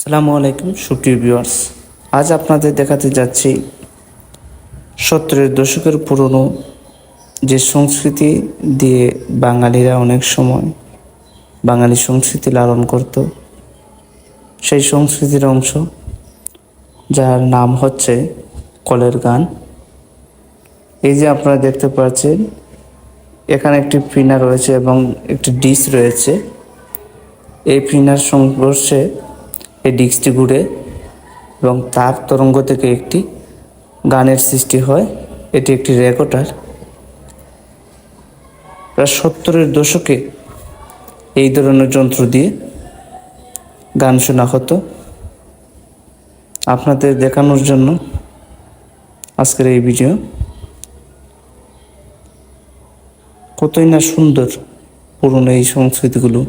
সালামু আলাইকুম, সুপ্রিয় ভিউয়ার্স। আজ আপনাদের দেখাতে যাচ্ছি সত্তরের দশকের পুরনো যে সংস্কৃতি দিয়ে বাঙালিরা অনেক সময় বাঙালি সংস্কৃতি লালন করত, সেই সংস্কৃতির অংশ, যার নাম হচ্ছে কলের গান। এই যে আপনারা দেখতে পাচ্ছেন, এখানে একটি পিনা রয়েছে এবং একটি ডিশ রয়েছে। এই ফিনার সংঘর্ষে এই ডিস্কটি ঘুরে এবং তার তরঙ্গ থেকে একটি গানের সৃষ্টি হয়। এটি একটি রেকর্ডার। প্রায় সত্তরের দশকে এই ধরনের যন্ত্র দিয়ে গান শোনা হতো। আপনাদের দেখানোর জন্য আজকের এই ভিডিও। কতই না সুন্দর পুরনো এই সংস্কৃতিগুলো।